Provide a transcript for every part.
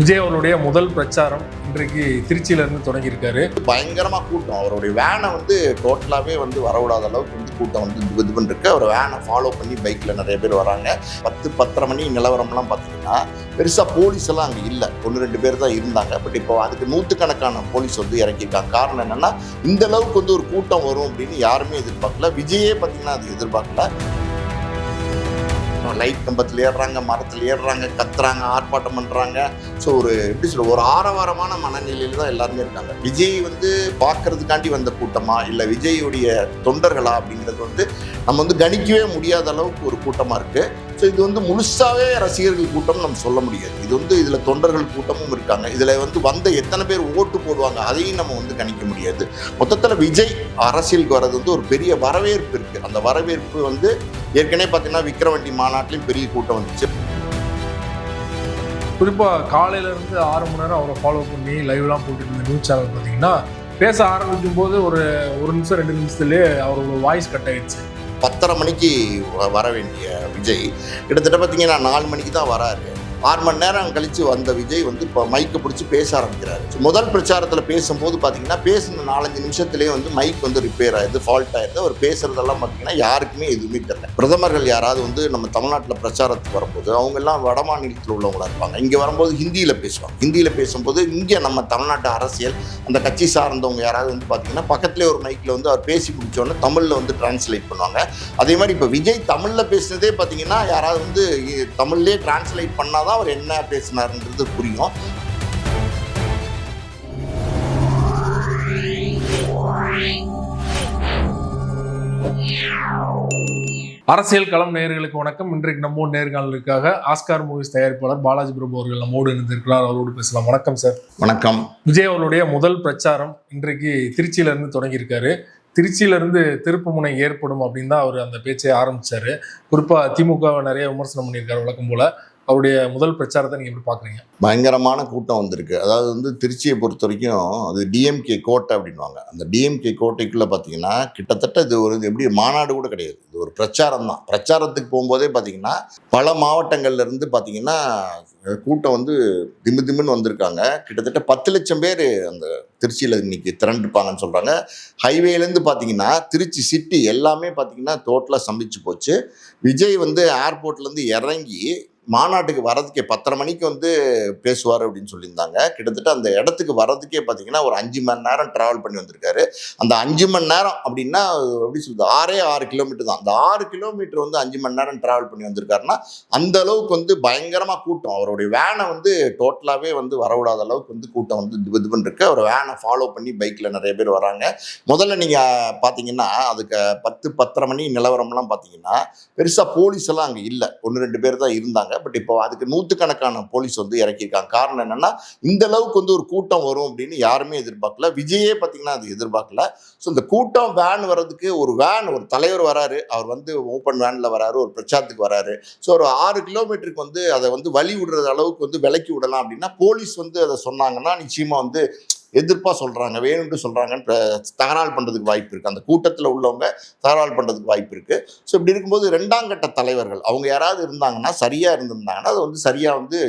விஜய் அவருடைய முதல் பிரச்சாரம் இன்றைக்கு திருச்சியில இருந்து தொடங்கியிருக்காரு. பயங்கரமா கூட்டம். அவருடைய வேனை வந்து டோட்டலாவே வந்து வரவிடாத அளவுக்கு வந்து கூட்டம் வந்து இது பண்ணிருக்கு. அவர் வேனை ஃபாலோ பண்ணி பைக்ல நிறைய பேர் வராங்க. பத்து பத்தரை மணி நிலவரம்லாம் பார்த்தீங்கன்னா பெருசா போலீஸ் எல்லாம் அங்கே இல்லை. ஒன்று ரெண்டு பேர் தான் இருந்தாங்க. பட் இப்போ அதுக்கு நூற்றுக்கணக்கான போலீஸ் வந்து இறக்கியிருக்காங்க காரணம் என்னன்னா இந்த அளவுக்கு வந்து ஒரு கூட்டம் வரும் அப்படின்னு யாருமே எதிர்பார்க்கல. விஜயே பார்த்தீங்கன்னா அது எதிர்பார்க்கல. லைட் கம்பத்தில் ஏறுறாங்க மரத்தில் ஏறுறாங்க கத்துறாங்க ஆர்ப்பாட்டம் பண்ணுறாங்க ஸோ ஒரு எப்படி சொல்ற ஒரு ஆரவாரமான மனநிலையில் தான் எல்லாருமே இருக்காங்க. விஜய் வந்து பார்க்கறதுக்காண்டி வந்த கூட்டமா இல்லை விஜயுடைய தொண்டர்களா அப்படிங்கிறது வந்து நம்ம வந்து கணிக்கவே முடியாத அளவுக்கு ஒரு கூட்டமாக இருக்குது ஸோ இது வந்து முழுசாவே ரசிகர்கள் கூட்டம் நம்ம சொல்ல முடியாது. இது வந்து இதில் தொண்டர்கள் கூட்டமும் இருக்காங்க. இதில் வந்து வந்த எத்தனை பேர் ஓட்டு போடுவாங்க அதையும் நம்ம வந்து கணிக்க முடியாது. மொத்தத்தில் விஜய் அரசியலுக்கு வர்றது வந்து ஒரு பெரிய வரவேற்பு இருக்குது அந்த வரவேற்பு வந்து ஏற்கனவே பார்த்தீங்கன்னா விக்ரவண்டி மாநாட்டிலையும் பெரிய கூட்டம் வந்துச்சு. குறிப்பாக காலையிலேருந்து ஆறு மணி நேரம் அவரை ஃபாலோ பண்ணி லைவ்லாம் போட்டுட்டு இருந்த நியூஸ் சேனல் பார்த்தீங்கன்னா பேச ஆரம்பிக்கும் போது ஒரு ஒரு நிமிஷம் ரெண்டு நிமிஷத்துலேயே அவரோட வாய்ஸ் கட் ஆயிடுச்சு. பத்தரை மணிக்கு வ- வர வேண்டிய விஜய். கிட்டத்தட்ட பார்த்தீங்கன்னா நாலு மணிக்கு தான் வராரு. ஆறு மணி நேரம் கழிச்சு வந்த விஜய் வந்து இப்போ மைக்கை பிடிச்சி பேச ஆரம்பிக்கிறார். முதல் பிரச்சாரத்தில் பேசும்போது பார்த்தீங்கன்னா பேசின நாலஞ்சு நிமிஷத்துலேயே வந்து மைக் வந்து ரிப்பேர் ஆயிடுது ஃபால்ட் ஆயிடுது. அவர் பேசுறதெல்லாம் பார்த்தீங்கன்னா யாருக்குமே எதுவுமே தெரியல. பிரதமர்கள் யாராவது வந்து நம்ம தமிழ்நாட்டில் பிரச்சாரத்துக்கு வரும்போது அவங்க எல்லாம் வட மாநிலத்தில் உள்ளவங்களாக இருப்பாங்க. இங்கே வரும்போது ஹிந்தியில் பேசுவாங்க. ஹிந்தியில் பேசும்போது இங்கே நம்ம தமிழ்நாட்டு அரசியல் அந்த கட்சி சார்ந்தவங்க யாராவது வந்து பார்த்தீங்கன்னா பக்கத்துலேயே ஒரு மைக்கில் வந்து அவர் பேசி முடிச்சோடனே தமிழில் வந்து டிரான்ஸ்லேட் பண்ணுவாங்க. அதே மாதிரி இப்போ விஜய் தமிழில் பேசுனதே பார்த்தீங்கன்னா யாராவது வந்து தமிழ்லேயே டிரான்ஸ்லேட் பண்ணாதான் அவர் என்ன பேசினாருன்றது புரியும். அரசியல் களம் நேயர்களுக்கு வணக்கம். இன்றைக்கு நம்மோடு நேர்காணலுக்காக ஆஸ்கார் மூவிஸ் தயாரிப்பாளர் பாலாஜி பிரபு அவர்கள் நம்மோடு இணைந்திருக்கிறார். அவரோடு பேசலாம். வணக்கம் சார். வணக்கம். விஜய் அவருடைய முதல் பிரச்சாரம் இன்றைக்கு திருச்சியில இருந்து தொடங்கியிருக்காரு. திருச்சியில இருந்து திருப்புமுனை ஏற்படும் அப்படின்னு தான் அவர் அந்த பேச்சை ஆரம்பிச்சாரு. குறிப்பா திமுகவை நிறைய விமர்சனம் பண்ணியிருக்காரு வழக்கம் போல. அவருடைய முதல் பிரச்சாரத்தை நீங்க எப்படி பாக்குறீங்க? பயங்கரமான கூட்டம் வந்திருக்கு. அதாவது வந்து திருச்சியை பொறுத்த வரைக்கும் அது டிஎம்கே கோட்டை அப்படின்வாங்க அந்த டிஎம்கே கோட்டைக்குள்ளே பார்த்தீங்கன்னா கிட்டத்தட்ட இது ஒரு இது எப்படி மாநாடு கூட கிடையாது. இது ஒரு பிரச்சாரம் தான். பிரச்சாரத்துக்கு போகும்போதே பார்த்தீங்கன்னா பல மாவட்டங்கள்ல இருந்து பார்த்தீங்கன்னா கூட்டம் வந்து திமு திமுன்னு வந்திருக்காங்க. கிட்டத்தட்ட பத்து லட்சம் பேர் அந்த திருச்சியில் இன்னைக்கு திரண்டுப்பாங்கன்னு சொல்கிறாங்க ஹைவேலேருந்து பார்த்தீங்கன்னா திருச்சி சிட்டி எல்லாமே பார்த்தீங்கன்னா டோட்டலாக சம்பிச்சு போச்சு. விஜய் வந்து ஏர்போர்ட்லேருந்து இறங்கி மாநாட்டுக்கு வரதுக்கே பத்தரை மணிக்கு வந்து பேசுவார் அப்படின்னு சொல்லியிருந்தாங்க. கிட்டத்தட்ட அந்த இடத்துக்கு வர்றதுக்கே பார்த்தீங்கன்னா ஒரு அஞ்சு மணி நேரம் ட்ராவல் பண்ணி வந்திருக்காரு. அந்த அஞ்சு மணி நேரம் அப்படின்னா எப்படி சொல்லுது ஆறே ஆறு கிலோமீட்டர் தான். அந்த ஆறு கிலோமீட்டர் வந்து அஞ்சு மணி நேரம் ட்ராவல் பண்ணி வந்திருக்காருன்னா அந்த அளவுக்கு வந்து பயங்கரமாக கூட்டம். அவருடைய வேனை வந்து டோட்டலாகவே வந்து வரவிடாத அளவுக்கு வந்து கூட்டம் வந்து இது இது பண்ணிருக்கு. அவர் வேனை ஃபாலோ பண்ணி பைக்கில் நிறைய பேர் வராங்க. முதல்ல நீங்கள் பார்த்தீங்கன்னா அதுக்கு பத்து பத்தரை மணி நிலவரம்லாம் பார்த்தீங்கன்னா பெருசாக போலீஸ் எல்லாம் அங்கே இல்லை. ஒன்று ரெண்டு பேர் தான் இருந்தாங்க. பட் இப்போ அதுக்கு நூற்றுக்கணக்கான போலீஸ் வந்து இறக்கியிருக்காங்க. காரணம் என்னன்னா இந்த அளவுக்கு வந்து ஒரு கூட்டம் வரும் அப்படின்னு யாருமே எதிர்பார்க்கல. விஜயே பார்த்தீங்கன்னா அது எதிர்பார்க்கல. ஸோ இந்த கூட்டம் வேன் வர்றதுக்கு ஒரு வேன் ஒரு தலைவர் வராரு. அவர் வந்து ஓப்பன் வேனில் வராரு. ஒரு பிரச்சாரத்துக்கு வராரு. ஸோ ஒரு ஆறு கிலோமீட்டருக்கு வந்து அதை வந்து வழி விடுறது அளவுக்கு வந்து விலக்கி விடலாம் அப்படின்னா போலீஸ் வந்து அதை சொன்னாங்கன்னா நிச்சயமாக வந்து எதிர்ப்பாக சொல்கிறாங்க வேணும்னு சொல்கிறாங்கன்னு தகராறு பண்ணுறதுக்கு வாய்ப்பு இருக்குது அந்த கூட்டத்தில் உள்ளவங்க தகராறு பண்ணுறதுக்கு வாய்ப்பு இருக்குது ஸோ இப்படி இருக்கும்போது ரெண்டாம் கட்ட தலைவர்கள் அவங்க யாராவது இருந்தாங்கன்னா சரியாக இருந்திருந்தாங்கன்னா அது வந்து சரியாக வந்து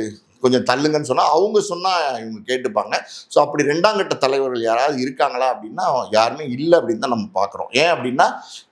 கொஞ்சம் தள்ளுங்கன்னு சொன்னால் அவங்க சொன்னால் இவங்க கேட்டுப்பாங்க. ஸோ அப்படி ரெண்டாம் கட்ட தலைவர்கள் யாராவது இருக்காங்களா அப்படின்னா யாருமே இல்லை அப்படின்னு தான் நம்ம பார்க்குறோம் ஏன் அப்படின்னா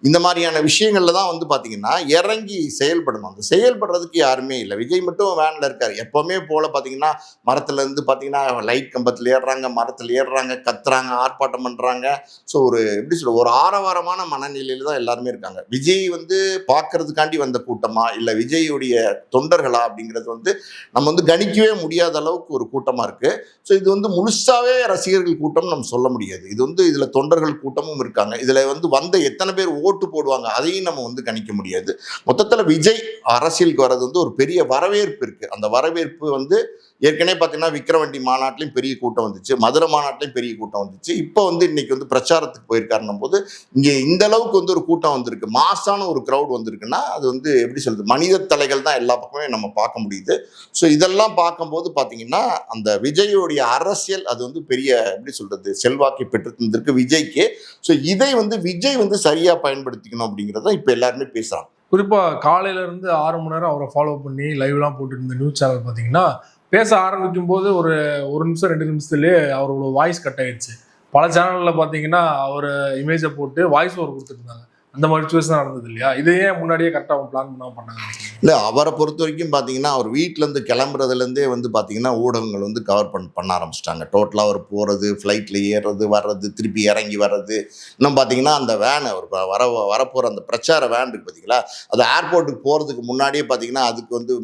இந்த மாதிரியான விஷயங்களில் தான் வந்து பார்த்தீங்கன்னா இறங்கி செயல்படணும். அந்த செயல்படுறதுக்கு யாருமே இல்லை. விஜய் மட்டும் வேனில் இருக்கார். எப்போவுமே போல் பார்த்தீங்கன்னா மரத்துலேருந்து பார்த்தீங்கன்னா லைட் கம்பத்தில் ஏறுறாங்க மரத்தில் ஏறுறாங்க கத்துறாங்க ஆர்ப்பாட்டம் பண்ணுறாங்க ஸோ ஒரு எப்படி சொல்ல ஒரு ஆரவாரமான மனநிலையில் தான் எல்லாருமே இருக்காங்க. விஜய் வந்து பார்க்கறதுக்காண்டி வந்த கூட்டமா இல்லை விஜயுடைய தொண்டர்களா அப்படிங்கிறது வந்து நம்ம வந்து கணிக்கவே முடியாத அளவுக்கு ஒரு கூட்டமாக இருக்குது ஸோ இது வந்து முழுசாகவே ரசிகர்கள் கூட்டம் நம்ம சொல்ல முடியாது. இது வந்து இதில் தொண்டர்கள் கூட்டமும் இருக்காங்க. இதில் வந்து வந்த எத்தனை பேர் ஓட்டு போடுவாங்க அதையும் நம்ம வந்து கணிக்க முடியாது. மொத்தத்தில் விஜய் அரசியலுக்கு வர்றது வந்து ஒரு பெரிய வரவேற்பு இருக்குது அந்த வரவேற்பு வந்து ஏற்கனவே பார்த்தீங்கன்னா விக்ரவண்டி மாநாட்டிலையும் பெரிய கூட்டம் வந்துச்சு. மதுரை மாநாட்டிலையும் பெரிய கூட்டம் வந்துச்சு. இப்போ வந்து இன்னைக்கு வந்து பிரச்சாரத்துக்கு போயிருக்காருன்னும் போது இங்கே இந்த அளவுக்கு வந்து ஒரு கூட்டம் வந்திருக்கு. மாசான ஒரு க்ரௌட் வந்திருக்குன்னா அது வந்து எப்படி சொல்றது? மனித தலைகள் தான் எல்லா பக்கமே நம்ம பார்க்க முடியுது. ஸோ இதெல்லாம் பார்க்கும்போது பார்த்தீங்கன்னா அந்த விஜயோடைய அரசியல் அது வந்து பெரிய எப்படி சொல்றது? செல்வாக்கை பெற்று தந்திருக்கு விஜய்க்கு. ஸோ இதை வந்து விஜய் வந்து சரியா பயன்படுத்திக்கணும் அப்படிங்கிறத இப்போ எல்லாருமே பேசுறாங்க. குறிப்பாக காலையில இருந்து ஆறு மணி நேரம் அவரை ஃபாலோ பண்ணி லைவ்லாம் போட்டுட்டு இருந்த நியூஸ் சேனல் பார்த்தீங்கன்னா பேச ஆரம்பிக்கும் போது ஒரு ஒரு நிமிஷம் ரெண்டு நிமிஷத்துலேயே அவரோட வாய்ஸ் கட் ஆயிடுச்சு. பல சேனல்ல பாத்தீங்கன்னா அவர் இமேஜை போட்டு வாய்ஸ் ஓவர் கொடுத்துருந்தாங்க அந்த மாதிரி சுச்சுவேஷன் நடந்தது இல்லையா? இதையே ஏன் முன்னாடியே கரெக்டாக அவங்க பிளான் பண்ணாமல் பண்ணாங்க. இல்லை அவரை பொறுத்த வரைக்கும் பார்த்தீங்கன்னா அவர் வீட்டிலேருந்து கிளம்புறதுலேருந்தே வந்து பார்த்தீங்கன்னா ஊடகங்கள் வந்து கவர் பண்ண பண்ண ஆரம்பிச்சிட்டாங்க. டோட்டலாக அவர் போகிறது ஃப்ளைட்டில் ஏறுறது வர்றது திருப்பி இறங்கி வர்றது. இன்னும் பார்த்தீங்கன்னா அந்த வேன் அவர் வர வரப்போகிற அந்த பிரச்சார வேன் இருக்குது பார்த்தீங்களா அது ஏர்போர்ட்டுக்கு போகிறதுக்கு முன்னாடியே பார்த்தீங்கன்னா அதுக்கு வந்து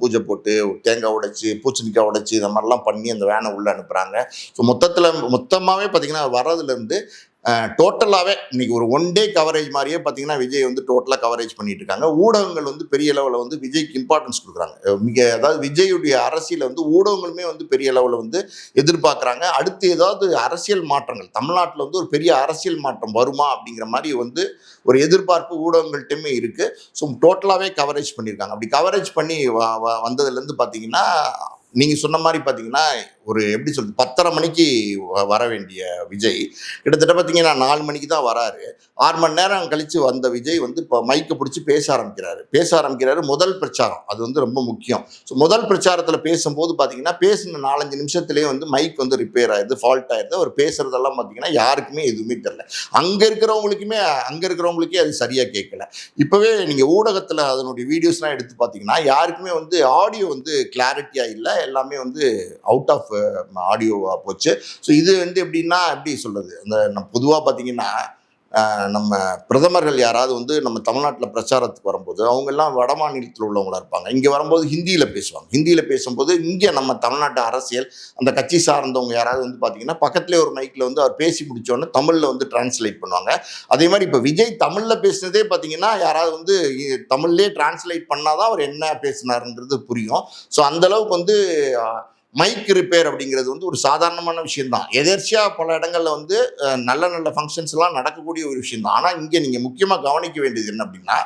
பூஜை போட்டு தேங்காய் உடைச்சி பூச்சணிக்காய் உடைச்சி இந்த மாதிரிலாம் பண்ணி அந்த வேனை உள்ளே அனுப்புகிறாங்க ஸோ மொத்தத்தில் மொத்தமாகவே பார்த்தீங்கன்னா வர்றதுலேருந்து டோட்டலாகவே இன்னைக்கு ஒரு ஒன் டே கவரேஜ் மாதிரியே பார்த்தீங்கன்னா விஜய் வந்து டோட்டலாக கவரேஜ் பண்ணிட்டு இருக்காங்க ஊடகங்கள் வந்து பெரிய லெவலில் வந்து விஜய்க்கு இம்பார்ட்டன்ஸ் கொடுக்குறாங்க. மிக அதாவது விஜயுடைய அரசியலை வந்து ஊடகங்களுமே வந்து பெரிய லெவலில் வந்து எதிர்பார்க்குறாங்க. அடுத்து ஏதாவது அரசியல் மாற்றங்கள் தமிழ்நாட்டில் வந்து ஒரு பெரிய அரசியல் மாற்றம் வருமா அப்படிங்கிற மாதிரி வந்து ஒரு எதிர்பார்ப்பு ஊடகங்கள்ட்டையுமே இருக்குது ஸோ டோட்டலாகவே கவரேஜ் பண்ணியிருக்காங்க அப்படி கவரேஜ் பண்ணி வ- வ- வந்ததுலேருந்து பார்த்தீங்கன்னா நீங்கள் சொன்ன மாதிரி பார்த்தீங்கன்னா ஒரு எப்படி சொல்றது பத்தரை மணிக்கு வ- வர வேண்டிய விஜய். கிட்டத்தட்ட பார்த்தீங்கன்னா நாலு மணிக்கு தான் வராரு. ஆறு மணி நேரம் கழிச்சு வந்த விஜய் வந்து இப்போ மைக்கை பிடிச்சி பேச ஆரம்பிக்கிறாரு. பேச ஆரம்பிக்கிறாரு முதல் பிரச்சாரம். அது வந்து ரொம்ப முக்கியம். ஸோ முதல் பிரச்சாரத்தில் பேசும்போது பார்த்தீங்கன்னா பேசின நாலஞ்சு நிமிஷத்துலேயே வந்து மைக் வந்து ரிப்பேர் ஆயிருது ஃபால்ட் ஆயிருது அவர் பேசுறதெல்லாம் பார்த்தீங்கன்னா யாருக்குமே எதுவுமே தெரியல. அங்கே இருக்கிறவங்களுக்குமே அங்கே இருக்கிறவங்களுக்கே அது சரியாக கேட்கல இப்போவே நீங்கள் ஊடகத்தில் அதனுடைய வீடியோஸ்லாம் எடுத்து பார்த்தீங்கன்னா யாருக்குமே வந்து ஆடியோ வந்து கிளாரிட்டியாக இல்லை எல்லாமே வந்து அவுட் ஆஃப் ஆடியோவாக போச்சு. ஸோ இது வந்து எப்படின்னா எப்படி சொல்கிறது அந்த பொதுவாக பார்த்தீங்கன்னா நம்ம பிரதமர்கள் யாராவது வந்து நம்ம தமிழ்நாட்டில் பிரச்சாரத்துக்கு வரும்போது அவங்கெல்லாம் வட மாநிலத்தில் உள்ளவங்களா இருப்பாங்க. இங்கே வரும்போது ஹிந்தியில் பேசுவாங்க. ஹிந்தியில் பேசும்போது இங்கே நம்ம தமிழ்நாட்டு அரசியல் அந்த கட்சி சார்ந்தவங்க யாராவது வந்து பார்த்தீங்கன்னா பக்கத்துலேயே ஒரு மைக்கில் வந்து அவர் பேசி முடிச்சோடனே தமிழில் வந்து டிரான்ஸ்லேட் பண்ணுவாங்க. அதே மாதிரி இப்போ விஜய் தமிழில் பேசினதே பார்த்தீங்கன்னா யாராவது வந்து தமிழ்லேயே டிரான்ஸ்லேட் பண்ணாதான் அவர் என்ன பேசினாருன்றது புரியும். ஸோ அந்தளவுக்கு வந்து மைக் ரிப்பேர் அப்படிங்கிறது வந்து ஒரு சாதாரணமான விஷயம்தான். எதேர்ச்சியாக பல இடங்களில் வந்து நல்ல நல்ல ஃபங்க்ஷன்ஸ்லாம் நடக்கக்கூடிய ஒரு விஷயம் தான் ஆனால் இங்கே நீங்கள் முக்கியமாக கவனிக்க வேண்டியது என்ன அப்படின்னா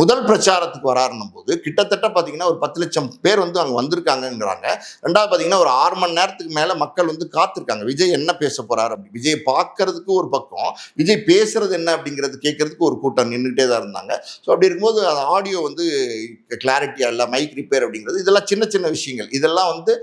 முதல் பிரச்சாரத்துக்கு வராருன்னும் போது கிட்டத்தட்ட பார்த்தீங்கன்னா ஒரு பத்து லட்சம் பேர் வந்து அங்கே வந்திருக்காங்கங்கிறாங்க. ரெண்டாவது பார்த்தீங்கன்னா ஒரு ஆறு மணி நேரத்துக்கு மேலே மக்கள் வந்து காத்திருக்காங்க. விஜய் என்ன பேச போகிறார் அப்படி. விஜய் பார்க்கறதுக்கு ஒரு பக்கம் விஜய் பேசுறது என்ன அப்படிங்கிறது கேட்கறதுக்கு ஒரு கூட்டம் நின்றுட்டே தான் இருந்தாங்க. ஸோ அப்படி இருக்கும்போது அந்த ஆடியோ வந்து கிளாரிட்டியாக இல்லை மைக் ரிப்பேர் அப்படிங்கிறது இதெல்லாம் சின்ன சின்ன விஷயங்கள். இதெல்லாம் வந்து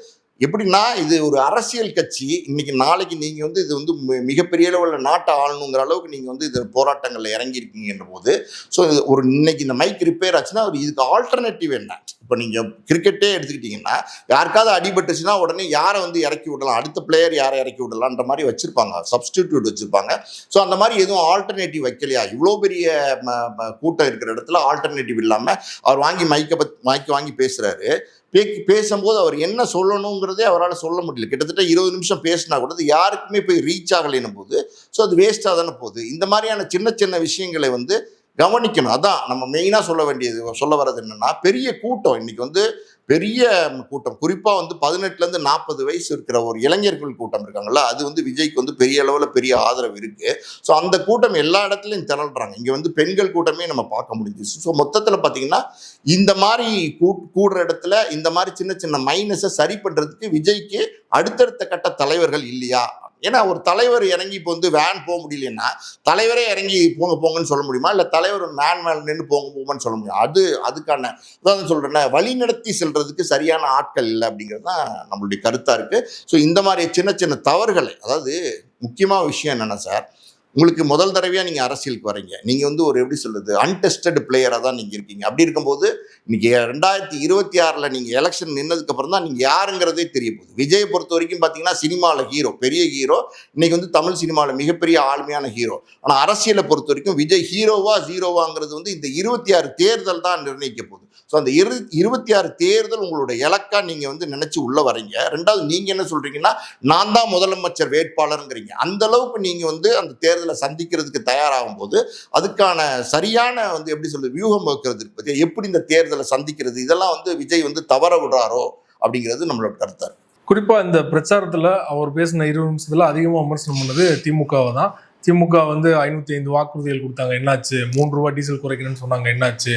எப்படின்னா இது ஒரு அரசியல் கட்சி. இன்னைக்கு நாளைக்கு நீங்க வந்து இது வந்து மிகப்பெரிய அளவில் நாட்டை ஆளணுங்கிற அளவுக்கு நீங்க வந்து இது போராட்டங்களில் இறங்கியிருக்கீங்கன்ற போது ஸோ ஒரு இன்னைக்கு இந்த மைக் ரிப்பேர் ஆச்சுன்னா ஒரு இதுக்கு ஆல்டர்னேட்டிவ் என்ன? இப்போ நீங்கள் கிரிக்கெட்டே எடுத்துக்கிட்டிங்கன்னா யாருக்காவது அடிபட்டுச்சுன்னா உடனே யாரை வந்து இறக்கி விடலாம்? அடுத்த பிளேயர் யாரை இறக்கி விடலான்ற மாதிரி வச்சுருப்பாங்க. சப்ஸ்டிடியூட் வச்சுருப்பாங்க. ஸோ அந்த மாதிரி எதுவும் ஆல்டர்னேட்டிவ் வைக்கலையா? இவ்வளோ பெரிய ம- கூட்டம் இருக்கிற இடத்துல ஆல்டர்னேட்டிவ் இல்லாமல் அவர் வாங்கி மைக்கை பத் மைக்கு வாங்கி பேசுகிறாரு பேக்கி பேசும்போது அவர் என்ன சொல்லணுங்கிறதே அவரால் சொல்ல முடியல. கிட்டத்தட்ட இருபது நிமிஷம் பேசினா கூட அது யாருக்குமே போய் ரீச் ஆகலைன்னும் போது ஸோ அது வேஸ்ட்டாக தானே போகுது. இந்த மாதிரியான சின்ன சின்ன விஷயங்களை வந்து கவனிக்கணும். அதான் நம்ம மெயினாக சொல்ல வேண்டியது சொல்ல வர்றது என்னென்னா பெரிய கூட்டம். இன்னைக்கு வந்து பெரிய கூட்டம். குறிப்பாக வந்து பதினெட்டுலேருந்து நாற்பது வயசு இருக்கிற ஒரு இளைஞர்கள் கூட்டம் இருக்காங்கல்ல அது வந்து விஜய்க்கு வந்து பெரிய அளவில் பெரிய ஆதரவு இருக்குது ஸோ அந்த கூட்டம் எல்லா இடத்துலையும் திரள்றாங்க. இங்கே வந்து பெண்கள் கூட்டமே நம்ம பார்க்க முடிஞ்சிச்சு ஸோ மொத்தத்தில் பார்த்தீங்கன்னா இந்த மாதிரி கூ கூடுற இடத்துல இந்த மாதிரி சின்ன சின்ன மைனஸை சரி பண்ணுறதுக்கு விஜய்க்கு அடுத்தடுத்த கட்ட தலைவர்கள் இல்லையா? ஏன்னா ஒரு தலைவர் இறங்கி இப்போ வந்து வேன் போக முடியலன்னா தலைவரே இறங்கி போங்க போங்கன்னு சொல்ல முடியுமா? இல்லை தலைவர் வேன் மேலே நின்று போங்க போங்கன்னு சொல்ல முடியும்? அது அதுக்கான அதான் சொல்கிறேன்னா வழி நடத்தி செல்றதுக்கு சரியான ஆட்கள் இல்லை அப்படிங்கிறது தான் நம்மளுடைய கருத்தாக இருக்குது ஸோ இந்த மாதிரி சின்ன சின்ன தவறுகளை அதாவது முக்கியமான விஷயம் என்னென்னா சார் உங்களுக்கு முதல் தடவையாக நீங்கள் அரசியலுக்கு வரீங்க. நீங்கள் வந்து ஒரு எப்படி சொல்லுது அன்டெஸ்டட் பிளேயராக தான் நீங்கள் இருக்கீங்க. அப்படி இருக்கும்போது இன்றைக்கி ரெண்டாயிரத்தி இருபத்தி ஆறில் நீங்கள் எலெக்ஷன் நின்னதுக்கப்புறம் தான் நீங்கள் யாருங்கிறதே தெரிய போகுது. விஜயை பொறுத்த வரைக்கும் பார்த்தீங்கன்னா சினிமாவில் ஹீரோ பெரிய ஹீரோ இன்றைக்கி வந்து தமிழ் சினிமாவில் மிகப்பெரிய ஆளுமையான ஹீரோ ஆனால் அரசியலை பொறுத்த வரைக்கும் விஜய் ஹீரோவா ஜீரோவாங்கிறது வந்து இந்த இருபத்தி ஆறு தேர்தல் தான் நிர்ணயிக்க போகுது. ஸோ அந்த இரு இருபத்தி ஆறு தேர்தல் உங்களோட இலக்கா நீங்கள் வந்து நினச்சி உள்ளே வரீங்க ரெண்டாவது நீங்கள் என்ன சொல்கிறீங்கன்னா நான் தான் முதலமைச்சர் வேட்பாளருங்கிறீங்க. அந்த அளவுக்கு நீங்கள் வந்து அந்த தேர்தலை சந்திக்கிறதுக்கு தயாராகும் போது அதுக்கான சரியான வந்து எப்படி சொல்றது வியூகம் வகுக்கிறது பற்றி எப்படி இந்த தேர்தலை சந்திக்கிறது? இதெல்லாம் வந்து விஜய் வந்து தவற விடுறாரோ? அப்படிங்கிறது நம்மளோட கருத்தா குறிப்பாக இந்த பிரச்சாரத்தில் அவர் பேசின இருபது நிமிஷத்தில் அதிகமாக விமர்சனம் பண்ணது திமுகவை தான். திமுக வந்து ஐநூற்றி ஐந்து வாக்குறுதிகள் கொடுத்தாங்க. என்னாச்சு? மூன்று ரூபா டீசல் குறைக்கணும்னு சொன்னாங்க. என்னாச்சு?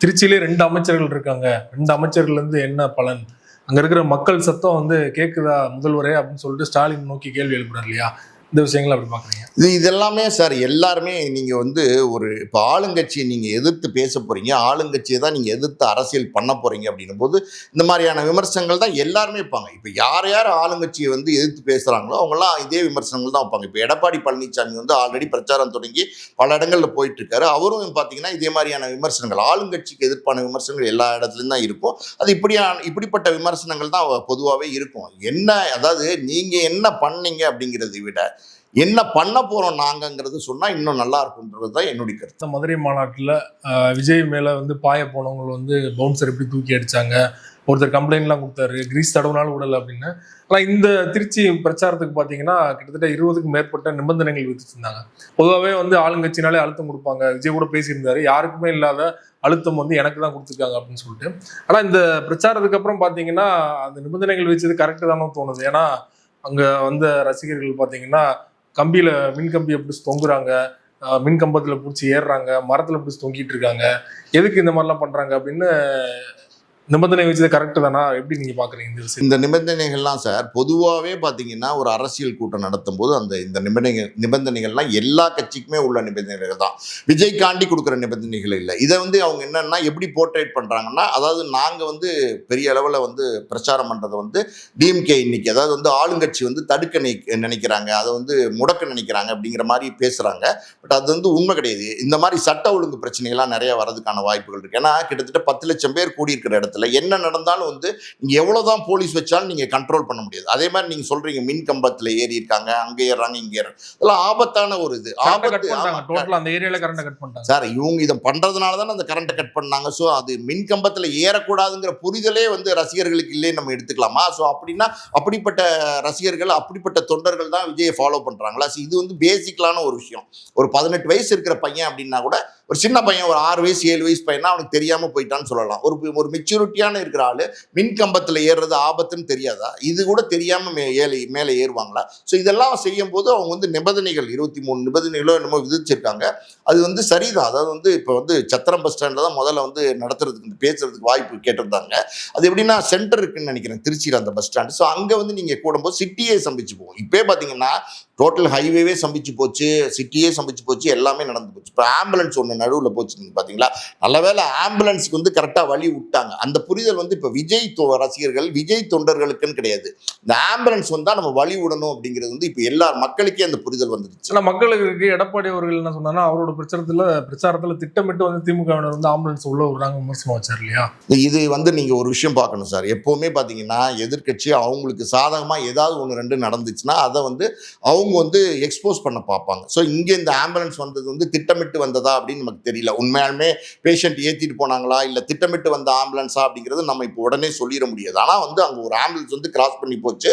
திருச்சியிலே ரெண்டு அமைச்சர்கள் இருக்காங்க. ரெண்டு அமைச்சர்கள்லேருந்து என்ன பலன்? அங்க இருக்கிற மக்கள் சத்தம் வந்து கேக்குதா முதல்வரே அப்படின்னு சொல்லிட்டு ஸ்டாலின் நோக்கி கேள்வி எழுப்புறாரு இல்லையா? இந்த விஷயங்கள் அப்படி பார்க்குறீங்க இது இதெல்லாமே சார் எல்லாருமே நீங்கள் வந்து ஒரு இப்போ ஆளுங்கட்சியை நீங்கள் எதிர்த்து பேச போகிறீங்க ஆளுங்கட்சியை தான் நீங்கள் எதிர்த்து அரசியல் பண்ண போகிறீங்க அப்படின்னும் போது இந்த மாதிரியான விமர்சனங்கள் தான் எல்லாருமே வைப்பாங்க. இப்போ யார் யார் ஆளுங்கட்சியை வந்து எதிர்த்து பேசுகிறாங்களோ அவங்களாம் இதே விமர்சனங்கள் தான் வைப்பாங்க. இப்போ எடப்பாடி பழனிசாமி வந்து ஆல்ரெடி பிரச்சாரம் தொடங்கி பல இடங்களில் போயிட்டுருக்காரு. அவரும் பார்த்தீங்கன்னா இதே மாதிரியான விமர்சனங்கள் ஆளுங்கட்சிக்கு எதிர்ப்பான விமர்சனங்கள் எல்லா இடத்துலையும் தான் இருக்கும். அது இப்படியான இப்படிப்பட்ட விமர்சனங்கள் தான் பொதுவாகவே இருக்கும். என்ன அதாவது நீங்கள் என்ன பண்ணீங்க அப்படிங்கிறத விட என்ன பண்ண போறோம் நாங்கங்கிறது சொன்னா இன்னும் நல்லா இருக்கும்ன்றது தான் என்னுடைய கருத்து. மதுரை மாநாட்டில் விஜய் மேல வந்து பாய போனவங்க வந்து பவுன்சர் எப்படி தூக்கி அடிச்சாங்க ஒருத்தர் கம்ப்ளைண்ட்லாம் கொடுத்தாரு கிரீஸ் தடவுனாலும் விடல அப்படின்னு. ஆனால் இந்த திருச்சி பிரச்சாரத்துக்கு பார்த்தீங்கன்னா கிட்டத்தட்ட இருபதுக்கும் மேற்பட்ட நிபந்தனைகள் விதிச்சிருந்தாங்க பொதுவாகவே வந்து ஆளுங்கட்சினாலே அழுத்தம் கொடுப்பாங்க. விஜய் கூட பேசியிருந்தாரு. யாருக்குமே இல்லாத அழுத்தம் வந்து எனக்கு தான் கொடுத்துருக்காங்க அப்படின்னு சொல்லிட்டு. ஆனால் இந்த பிரச்சாரத்துக்கு அப்புறம் பார்த்தீங்கன்னா அந்த நிபந்தனைகள் வச்சது கரெக்டு தானே தோணுது. ஏன்னா அங்கே வந்த ரசிகர்கள் பார்த்தீங்கன்னா கம்பியில் மின் கம்பியை பிடிச்சி தொங்குறாங்க? மின் கம்பத்தில் பிடிச்சி ஏறுறாங்க மரத்தில் பிடிச்சி தொங்கிட்டு இருக்காங்க. எதுக்கு இந்த மாதிரிலாம் பண்ணுறாங்க அப்படின்னு நிபந்தனை வச்சது கரெக்ட் தானா? எப்படி நீங்க பாக்குறீங்க இந்த விஷயம் இந்த நிபந்தனைகள்லாம் சார் பொதுவாகவே பார்த்தீங்கன்னா ஒரு அரசியல் கூட்டம் நடத்தும் போது அந்த இந்த நிபந்தனைகள் நிபந்தனைகள்லாம் எல்லா கட்சிக்குமே உள்ள நிபந்தனைகள் தான். விஜய்காண்டி கொடுக்குற நிபந்தனைகள் இல்லை. இதை வந்து அவங்க என்னன்னா எப்படி போர்ட்ரேட் பண்ணுறாங்கன்னா அதாவது நாங்கள் வந்து பெரிய அளவில் வந்து பிரச்சாரம் பண்ணுறதை வந்து டிஎம்கே இன்னைக்கு அதாவது வந்து ஆளுங்கட்சி வந்து தடுக்க நினை- நினைக்கிறாங்க. அதை வந்து முடக்க நினைக்கிறாங்க அப்படிங்கிற மாதிரி பேசுகிறாங்க பட் அது வந்து உண்மை கிடையாது. இந்த மாதிரி சட்ட ஒழுங்கு பிரச்சனைகள்லாம் நிறைய வரதுக்கான வாய்ப்புகள் இருக்குது ஏன்னா கிட்டத்தட்ட பத்து லட்சம் பேர் கூடியிருக்கிற இடத்துல என்ன நடந்தாலும் வந்து நீங்க எவ்வளவுதான் போலீஸ் வச்சாலும் நீங்க கண்ட்ரோல் பண்ண முடியாது. அதே மாதிரி நீங்க சொல்றீங்க மின் கம்பத்துல ஏறி இருக்காங்க அங்க ஏறாங்க இங்க ஏறாங்க இதெல்லாம் ஆபத்தான ஒரு இது. ஆபத்து அந்த ஏரியால கரண்ட் கட் பண்ணிட்டாங்க. சார் இவங்க இதை பண்றதுனால தானே அந்த கரண்ட்டை கட் பண்ணாங்க. ஸோ அது மின் கம்பத்தில் ஏறக்கூடாதுங்கிற புரிதலே வந்து ரசிகர்களுக்கு இல்லைன்னு நம்ம எடுத்துக்கலாமா? ஸோ அப்படின்னா அப்படிப்பட்ட ரசிகர்கள் அப்படிப்பட்ட தொண்டர்கள் தான் விஜயை ஃபாலோ பண்றாங்களா? So இது வந்து பேசிக்கலான ஒரு விஷயம். ஒரு பதினெட்டு வயசு இருக்கிற பையன் அப்படின்னா கூட ஒரு சின்ன பையன் ஒரு ஆறு வயசு ஏழு வயசு பையனா அவனுக்கு தெரியாம போயிட்டான்னு சொல்லலாம். ஒரு ஒரு மெச்சூரிட்டியான இருக்கிற ஆளு மின் கம்பத்தில் ஏறுறது ஆபத்துன்னு தெரியாதா? இது கூட தெரியாம மே ஏழை மேலே ஏறுவாங்களா? ஸோ இதெல்லாம் செய்யும் போது அவங்க வந்து நிபந்தனைகள் இருபத்தி மூணு நிபந்தனைகளோ என்னமோ விதிச்சிருக்காங்க. அது வந்து சரிதான். அதாவது வந்து இப்போ வந்து சத்திரம் பஸ் ஸ்டாண்டில் தான் முதல்ல வந்து நடத்துறதுக்கு பேசுறதுக்கு வாய்ப்பு கேட்டிருந்தாங்க. அது எப்படின்னா சென்டர் இருக்குன்னு நினைக்கிறேன் திருச்சியில் அந்த பஸ் ஸ்டாண்டு ஸோ அங்கே வந்து நீங்கள் கூடும்போது சிட்டியே சம்பிச்சு போகும் இப்போ பார்த்தீங்கன்னா டோட்டல் ஹைவேவே சம்பிச்சு போச்சு சிட்டியே சம்பிச்சு போச்சு எல்லாமே நடந்து போச்சு. இப்போ ஆம்புலன்ஸ் ஒன்று நடுவில் போச்சு நீங்கள் பார்த்தீங்களா நல்ல வேளை ஆம்புலன்ஸ்க்கு வந்து கரெக்டாக வழி விட்டாங்க. அந்த புரிதல் வந்து இப்போ விஜய் தொ- ரசிகர்கள் விஜய் தொண்டர்களுக்குன்னு கிடையாது. இந்த ஆம்புலன்ஸ் வந்தால் நம்ம வழி விடணும் அப்படிங்கிறது வந்து இப்போ எல்லா மக்களுக்கே அந்த புரிதல் வந்துருச்சு. ஆனா மக்களுக்கு எடப்பாடி அவர்கள் என்ன சொன்னாங்கன்னா அவரோட பிரச்சாரத்துல பிரச்சாரத்துல திட்டமிட்டு வந்து திமுகவினர் வந்து ஆம்புலன்ஸ் உள்ள விடுறாங்க விமர்சனம் வச்சார் இல்லையா? இது வந்து நீங்க ஒரு விஷயம் பார்க்கணும் சார். எப்பவுமே பாத்தீங்கன்னா எதிர்க்கட்சி அவங்களுக்கு சாதகமா ஏதாவது ஒன்று ரெண்டு நடந்துச்சுன்னா அதை வந்து அவங்க வந்து எக்ஸ்போஸ் பண்ண பார்ப்பாங்க. ஸோ இங்கே இந்த ஆம்புலன்ஸ் வந்தது வந்து திட்டமிட்டு வந்ததா அப்படின்னு நமக்கு தெரியல. உண்மையாலுமே பேஷண்ட் ஏற்றிட்டு போனாங்களா? இல்லை திட்டமிட்டு வந்த ஆம்புலன்ஸா அப்படிங்கிறது நம்ம இப்போ உடனே சொல்லிட முடியாது. ஆனால் வந்து அங்கே ஒரு ஆம்புலன்ஸ் வந்து கிராஸ் பண்ணி போச்சு.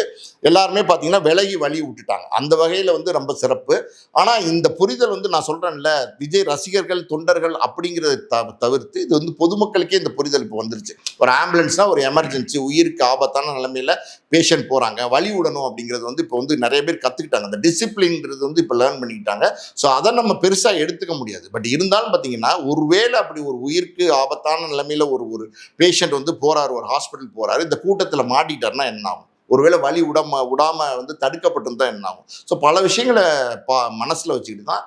எல்லாருமே பார்த்தீங்கன்னா விலகி வழி விட்டுட்டாங்க. அந்த வகையில் வந்து ரொம்ப சிறப்பு. ஆனால் இந்த புரிதல் வந்து நான் சொல்கிறேன்ல விஜய் ரசிகர்கள் தொண்டர்கள் அப்படிங்கிறத த தவிர்த்து இது வந்து பொதுமக்களுக்கே இந்த புரிதல் இப்போ வந்துருச்சு. ஒரு ஆம்புலன்ஸ்னால் ஒரு எமர்ஜென்சி உயிருக்கு ஆபத்தான நிலைமையில் பேஷண்ட் போகிறாங்க வழி விடணும் அப்படிங்கிறது வந்து இப்போ வந்து நிறைய பேர் கற்றுக்கிட்டாங்க அந்த டிசிப்ளின்றது வந்து இப்போ லேர்ன் பண்ணிக்கிட்டாங்க. ஸோ அதை நம்ம பெருசாக எடுத்துக்க முடியாது. பட் இருந்தாலும் பார்த்தீங்கன்னா ஒருவேளை அப்படி ஒரு உயிருக்கு ஆபத்தான நிலைமையில் ஒரு ஒரு பேஷண்ட் வந்து போகிறார் ஒரு ஹாஸ்பிட்டல் போகிறாரு இந்த கூட்டத்தில் மாட்டிட்டாருன்னா என்ன ஆகும்? ஒருவேளை வழி விடாம விடாமல் வந்து தடுக்கப்பட்டிருந்தா என்ன ஆகும்? ஸோ பல விஷயங்களை பா மனசில் வச்சுக்கிட்டு தான்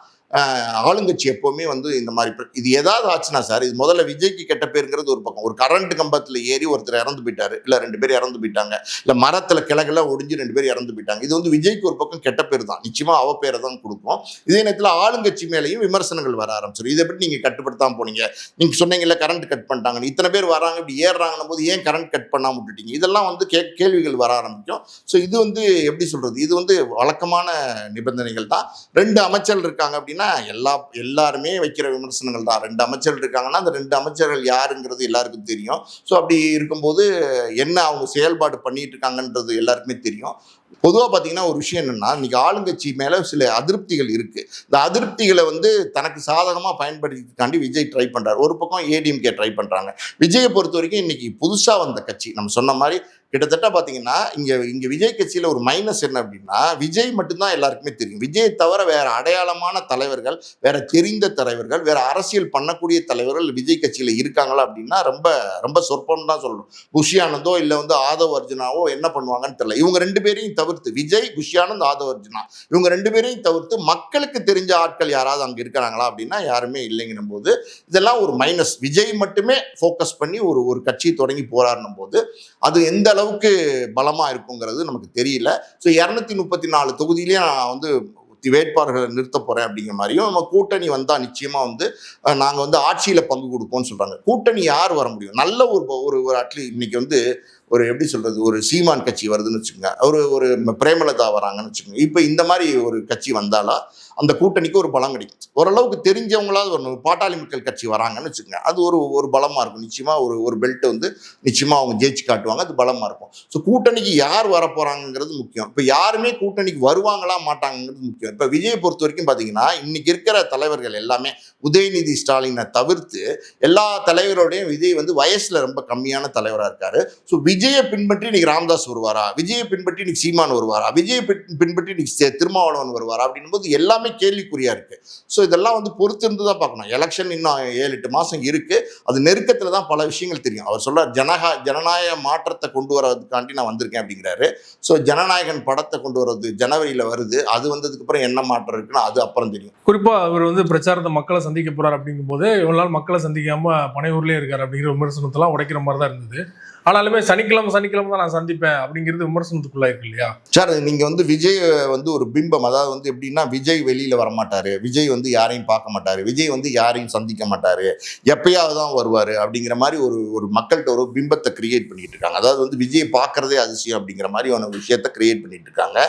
ஆளுங்கட்சி எப்போவுமே வந்து இந்த மாதிரி இது ஏதாவது ஆச்சுன்னா சார் இது முதல்ல விஜய்க்கு கெட்ட பேருங்கிறது ஒரு பக்கம். ஒரு கரண்ட் கம்பத்தில் ஏறி ஒருத்தர் இறந்து போயிட்டாரு. இல்லை ரெண்டு பேர் இறந்து போயிட்டாங்க. இல்லை மரத்தில் கிழகெல்லாம் ஒடிஞ்சு ரெண்டு பேர் இறந்து போயிட்டாங்க. இது வந்து விஜய்க்கு ஒரு பக்கம் கெட்ட பேர் தான். நிச்சயமாக அவ பேரை தான் கொடுக்கும். இதே நேரத்தில் ஆளுங்கட்சி மேலேயும் விமர்சனங்கள் வர ஆரம்பிச்சிடும் இதை எப்படி நீங்கள் கட்டுப்படுத்தாமல் போனீங்க. நீங்கள் சொன்னீங்கல்ல கரண்ட் கட் பண்ணிட்டாங்க இத்தனை பேர் வராங்க இப்படி ஏறுறாங்கன்னும் போது ஏன் கரண்ட் கட் பண்ணாம விட்டுட்டீங்க? இதெல்லாம் வந்து கே கேள்விகள் வர ஆரம்பிக்கும். ஸோ இது வந்து எப்படி சொல்கிறது இது வந்து வழக்கமான நிபந்தனைகள் தான். ரெண்டு அமைச்சர்கள் இருக்காங்க அப்படின்னா எல்லா எல்லாருமே வைக்கிற விமர்சனங்கள் தான். ரெண்டு அமைச்சர்கள் இருக்காங்கன்னா அந்த ரெண்டு அமைச்சர்கள் யாருங்கிறது எல்லாருக்கும் தெரியும். ஸோ அப்படி இருக்கும்போது என்ன அவங்க செயல்பாடு பண்ணிட்டு இருக்காங்கன்றது எல்லாருக்குமே தெரியும். பொதுவாக பார்த்தீங்கன்னா ஒரு விஷயம் என்னன்னா இன்னைக்கு ஆளுங்கட்சி மேலே சில அதிருப்திகள் இருக்கு. இந்த அதிருப்திகளை வந்து தனக்கு சாதகமாக பயன்படுத்திக்காண்டி விஜய் ட்ரை பண்ணுறாரு ஒரு பக்கம் ஏடிஎம்கே ட்ரை பண்ணுறாங்க விஜயை பொறுத்த வரைக்கும் இன்னைக்கு புதுசாக வந்த கட்சி. நம்ம சொன்ன மாதிரி கிட்டத்தட்ட பார்த்தீங்கன்னா இங்கே இங்கே விஜய் கட்சியில் ஒரு மைனஸ் என்ன அப்படின்னா விஜய் மட்டும்தான் எல்லாருக்குமே தெரியும். விஜய் தவிர வேறு அடையாளமான தலைவர்கள் வேறு தெரிந்த தலைவர்கள் வேறு அரசியல் பண்ணக்கூடிய தலைவர்கள் விஜய் கட்சியில் இருக்காங்களா அப்படின்னா ரொம்ப ரொம்ப சொற்பம் தான் சொல்லணும். குஷியானந்தோ இல்லை வந்து ஆதவ் அர்ஜுனாவோ என்ன பண்ணுவாங்கன்னு தெரியல. இவங்க ரெண்டு பேரையும் தவிர்த்து விஜய் குஷியானந்த் ஆதவ் அர்ஜுனா இவங்க ரெண்டு பேரையும் தவிர்த்து மக்களுக்கு தெரிஞ்ச ஆட்கள் யாராவது அங்கே இருக்கிறாங்களா அப்படின்னா யாருமே இல்லைங்கிற போது இதெல்லாம் ஒரு மைனஸ் விஜய் மட்டுமே ஃபோக்கஸ் பண்ணி ஒரு ஒரு கட்சி தொடங்கி போராடினும் போது அது எந்த அளவுக்கு பலமாக இருக்குங்கிறது நமக்கு தெரியல. ஸோ இரநூத்தி முப்பத்தி நாலு தொகுதியிலேயே நான் வந்து வேட்பாளர்களை நிறுத்த போகிறேன் அப்படிங்கிற மாதிரியும் நம்ம கூட்டணி வந்தால் நிச்சயமாக வந்து நாங்கள் வந்து ஆட்சியில் பங்கு கொடுப்போம்னு சொல்கிறாங்க கூட்டணி யார் வர முடியும்? நல்ல ஒரு ஒரு ஒரு அட்லீஸ்ட் இன்னைக்கு வந்து ஒரு எப்படி சொல்கிறது ஒரு சீமான் கட்சி வருதுன்னு வச்சுக்கோங்க. ஒரு ஒரு பிரேமலதா வராங்கன்னு வச்சுக்கோங்க. இப்போ இந்த மாதிரி ஒரு கட்சி வந்தாலும் அந்த கூட்டணிக்கு ஒரு பலம் கிடைக்கும் ஓரளவுக்கு தெரிஞ்சவங்களாவது ஒரு பாட்டாளி மக்கள் கட்சி வராங்கன்னு வச்சுக்கோங்க. அது ஒரு ஒரு பலமாக இருக்கும். நிச்சயமாக ஒரு ஒரு பெல்ட் வந்து நிச்சயமாக அவங்க ஜெயிச்சு காட்டுவாங்க. அது பலமாக இருக்கும். ஸோ கூட்டணிக்கு யார் வர போகிறாங்கிறது முக்கியம். இப்போ யாருமே கூட்டணிக்கு வருவாங்களா மாட்டாங்கங்கிறது முக்கியம். இப்போ விஜயை பொறுத்த வரைக்கும் பார்த்தீங்கன்னா இன்னைக்கு இருக்கிற தலைவர்கள் எல்லாமே உதயநிதி ஸ்டாலினை தவிர்த்து எல்லா தலைவரோடையும் விஜய் வந்து வயசில் ரொம்ப கம்மியான தலைவராக இருக்கார். ஸோ விஜயை பின்பற்றி இன்னைக்கு ராம்தாஸ் வருவாரா? விஜயை பின்பற்றி இன்னைக்கு சீமான் வருவாரா? விஜயை பின்- பின்பற்றி இன்னைக்கு திருமாவளவன் வருவாரா? அப்படின்னும் போது எல்லாமே கேள்விக்குறியா இருக்கு. ஸோ இதெல்லாம் வந்து பொறுத்திருந்து தான் பார்க்கணும். எலெக்ஷன் இன்னும் ஏழு எட்டு மாதம் இருக்கு. அது நெருக்கத்தில் தான் பல விஷயங்கள் தெரியும். அவர் சொல்ற ஜனகா ஜனநாயக மாற்றத்தை கொண்டு வரதுக்காண்டி நான் வந்திருக்கேன் அப்படிங்கிறாரு. ஸோ ஜனநாயகன் படத்தை கொண்டு வர்றது ஜனவரியில் வருது. அது வந்ததுக்கு அப்புறம் என்ன மாற்றம் இருக்குன்னு அது அப்புறம் தெரியும். குறிப்பா அவர் வந்து பிரச்சாரத்தை மக்களை சந்திக்க போறார் அப்படிங்கும்போது இவ்வளோ நாள் மக்களை சந்திக்காம பனையூர்லேயே இருக்கார் அப்படிங்கிற விமர்சனத்தெல்லாம் உடைக்கிற மாதிரி தான் இருந்தது. ஆனாலுமே சனிக்கிழமை சனிக்கிழமை தான் நான் சந்திப்பேன் அப்படிங்கிறது விமர்சனத்துக்குள்ளா இருக்கு இல்லையா? சார் நீங்க வந்து விஜய் வந்து ஒரு பிம்பம். அதாவது வந்து எப்படின்னா விஜய் வெளியில வரமாட்டாரு. விஜய் வந்து யாரையும் பார்க்க மாட்டாரு. விஜய் வந்து யாரையும் சந்திக்க மாட்டாரு. எப்பயாவது தான் வருவாரு அப்படிங்கிற மாதிரி ஒரு ஒரு மக்கள்கிட்ட ஒரு பிம்பத்தை கிரியேட் பண்ணிட்டு இருக்காங்க. அதாவது வந்து விஜய் பார்க்கறதே அதிசயம் அப்படிங்கிற மாதிரியான விஷயத்த கிரியேட் பண்ணிட்டு இருக்காங்க.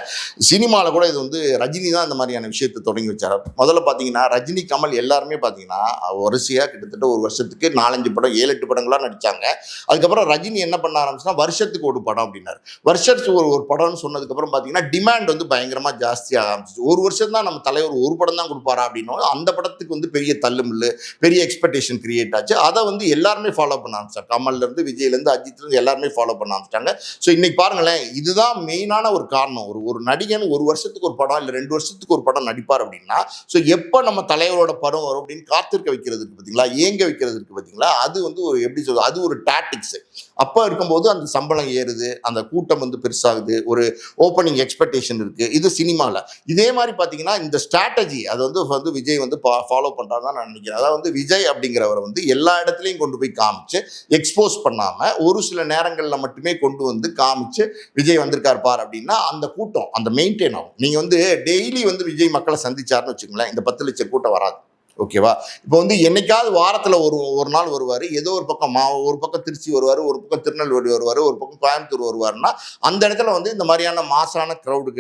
சினிமாவில் கூட இது வந்து ரஜினி தான் இந்த மாதிரியான விஷயத்தை தொடங்கி வச்சார். முதல்ல பார்த்தீங்கன்னா ரஜினி கமல் எல்லாருமே பார்த்தீங்கன்னா வரிசையாக கிட்டத்தட்ட ஒரு வருஷத்துக்கு நாலஞ்சு படம் ஏழு எட்டு படங்களாக நடித்தாங்க அதுக்கப்புறம் ரஜினி என்ன பண்ண ஆரம்பிச்சுன்னா வருஷத்துக்கு ஒரு படம் அப்படின்னாரு. வருஷத்துக்கு ஒரு ஒரு படம்னு சொன்னதுக்கப்புறம் பார்த்தீங்கன்னா டிமாண்ட் வந்து பயங்கரமாக ஜாஸ்தியாக ஆரம்பிச்சிச்சு. ஒரு வருஷம் தான் நம்ம தலைவர் ஒரு படம் தான் கொடுப்பாரா அப்படின்னா அந்த படத்துக்கு வந்து பெரிய தள்ளுமில்லு பெரிய எக்ஸ்பெக்டேஷன் கிரியேட் ஆச்சு. அதை வந்து எல்லாருமே ஃபாலோ பண்ண ஆரம்பிச்சாங்க கமல்லேருந்து விஜய்லேருந்து அஜித்லேருந்து எல்லாருமே ஃபாலோ பண்ண ஆரம்பிச்சிட்டாங்க. ஸோ இன்னைக்கு பாருங்களேன் இதுதான் மெயினான ஒரு காரணம். ஒரு ஒரு நடிகன் ஒரு வருஷத்துக்கு ஒரு படம் இல்லை ரெண்டு வருஷத்துக்கு ஒரு படம் நடிப்பார் அப்படின்னா ஸோ எப்போ நம்ம தலைவரோட படம் வரும் அப்படின்னு காத்திருக்க வைக்கிறதுக்கு பார்த்தீங்களா ஏங்க வைக்கிறதுக்கு பார்த்தீங்களா அது வந்து ஒரு எப்படி சொல்றது அது ஒரு டாட்டிக்ஸ் அப்போ இருக்கும்போது அந்த சம்பளம் ஏறுது அந்த கூட்டம் வந்து பெருசாகுது ஒரு ஓப்பனிங் எக்ஸ்பெக்டேஷன் இருக்குது இது சினிமாவில் இதே மாதிரி பார்த்தீங்கன்னா இந்த ஸ்ட்ராட்டஜி அது வந்து வந்து விஜய் வந்து ஃபாலோ பண்ணுறாருன்னு நான் நினைக்கிறேன். அதாவது வந்து விஜய் அப்படிங்கிறவர் வந்து எல்லா இடத்துலையும் கொண்டு போய் காமிச்சு எக்ஸ்போஸ் பண்ணாமல் ஒரு சில நேரங்களில் மட்டுமே கொண்டு வந்து காமிச்சு விஜய் வந்திருக்கார் பார் அப்படின்னா அந்த கூட்டம் அந்த மெயின்டைன் ஆகும். நீங்கள் வந்து டெய்லி வந்து விஜய் மக்களை சந்திச்சாருன்னு வச்சுக்கோங்களேன் இந்த பத்து லட்சம் கூட்டம் வராது. ஓகேவா? இப்போ வந்து என்னைக்காவது வாரத்தில் ஒரு ஒரு நாள் வருவார். ஏதோ ஒரு பக்கம் மா ஒரு பக்கம் திருச்சி வருவார் ஒரு பக்கம் திருநெல்வேலி வருவார் ஒரு பக்கம் கோயம்புத்தூர் வருவாருன்னா அந்த இடத்துல வந்து இந்த மாதிரியான மாசான க்ரௌடு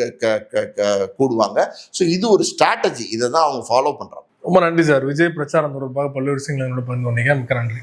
கூடுவாங்க. ஸோ இது ஒரு ஸ்ட்ராட்டஜி இதை தான் அவங்க ஃபாலோ பண்ணுறாங்க ரொம்ப நன்றி சார். விஜய் பிரச்சாரம் தொடர்பாக பல்வேறு விஷயங்களை என்னோட பகிர்ந்து கொண்டீங்க. மிக்க நன்றி.